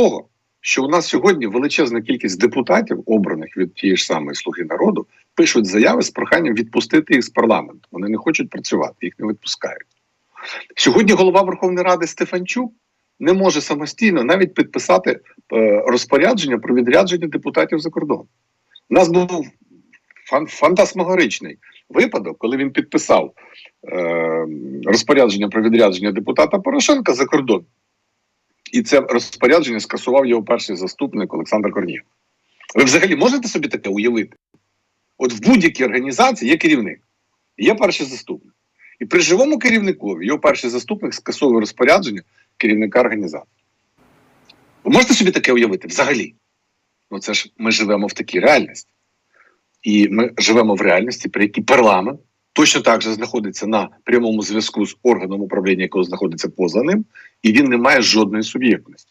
того, що у нас сьогодні величезна кількість депутатів, обраних від тієї ж самої слуги народу, пишуть заяви з проханням відпустити їх з парламенту. Вони не хочуть працювати, їх не відпускають. Сьогодні голова Верховної Ради Стефанчук не може самостійно навіть підписати е, розпорядження про відрядження депутатів за кордон. У нас був фан- фантасмагоричний випадок, коли він підписав е, розпорядження про відрядження депутата Порошенка за кордон. І це розпорядження скасував його перший заступник Олександр Корнієв. Ви взагалі можете собі таке уявити? От в будь-якій організації є керівник, є перший заступник. І при живому керівнику його перший заступник скасовує розпорядження керівника організації. Ви можете собі таке уявити взагалі? Ну це ж ми живемо в такій реальності. І ми живемо в реальності, при якій парламент точно так же знаходиться на прямому зв'язку з органом управління, якого знаходиться поза ним, і він не має жодної суб'єктності.